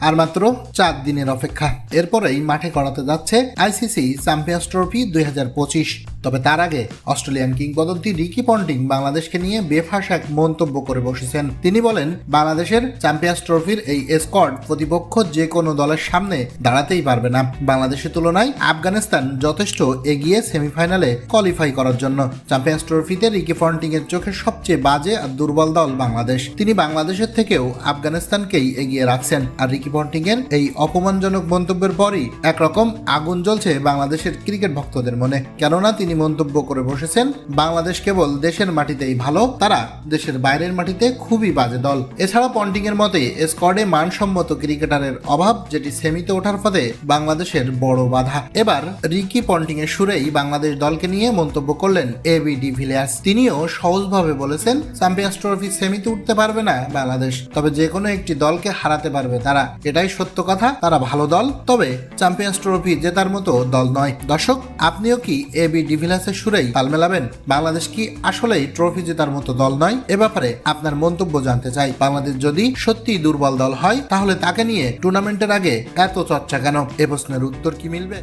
আর মাত্র চার দিনের অপেক্ষা। এরপরেই মাঠে করাতে যাচ্ছে আইসিসি চ্যাম্পিয়ন্স ট্রফি দুই হাজার পঁচিশ। তবে তার আগে অস্ট্রেলিয়ান কিংবদন্তি রিকি পন্টিং বাংলাদেশকে নিয়ে বেফাস এক মন্তব্য করে বসেছেন। তিনি বলেন, বাংলাদেশের চ্যাম্পিয়ন্স ট্রফির এই স্কোয়াড প্রতিপক্ষ যে কোনো দলের সামনে দাঁড়াতেই পারবে না। বাংলাদেশের তুলনায় আফগানিস্তান যথেষ্ট এগিয়ে সেমিফাইনালে কোয়ালিফাই করার জন্য। চ্যাম্পিয়ন্স ট্রফিতে রিকি পন্টিং এর চোখে সবচেয়ে বাজে আর দুর্বল দল বাংলাদেশ। তিনি বাংলাদেশের থেকেও আফগানিস্তানকেই এগিয়ে রাখছেন। আর রিকি পন্টিং এর এই অপমানজনক মন্তব্যের পরই একরকম আগুন জ্বলছে বাংলাদেশের ক্রিকেট ভক্তদের মনে। কেননা, তিনি মন্তব্য করে বসেছেন, বাংলাদেশ কেবল দেশের মাটিতেই ভালো, তারা দেশের বাইরের মাটিতে খুবই বাজে দল। এছাড়া পন্টিং এর মতে, স্কোয়াডে মানসম্মত ক্রিকেটারের অভাব, যেটি সেমিতে ওঠার পথে বাংলাদেশের বড় বাধা। এবার রিকি পন্টিং এর সুরেই বাংলাদেশ দলকে নিয়ে মন্তব্য করলেন এবি ডিভিলিয়ার্স তিনিও সহজভাবে বলেছেন চ্যাম্পিয়ন্স ট্রফি সেমিতে উঠতে পারবে না বাংলাদেশ, তবে যে কোনো একটি দলকে হারাতে পারবে তারা। এটাই সত্য কথা, তারা ভালো দল, তবে চ্যাম্পিয়ন্স ট্রফি জেতার মতো দল নয়। দর্শক, আপনিও কি এবি ডিভিলিয়ার্সের সুরেই তাল মেলাবেন? বাংলাদেশ কি আসলেই ট্রফি জেতার মতো দল নয়? এ ব্যাপারে আপনার মন্তব্য জানতে চাই। বাংলাদেশ যদি সত্যি দুর্বল দল হয়, তাহলে তাকে নিয়ে টুর্নামেন্টের আগে এত চর্চা কেন? এ প্রশ্নের উত্তর কি মিলবে?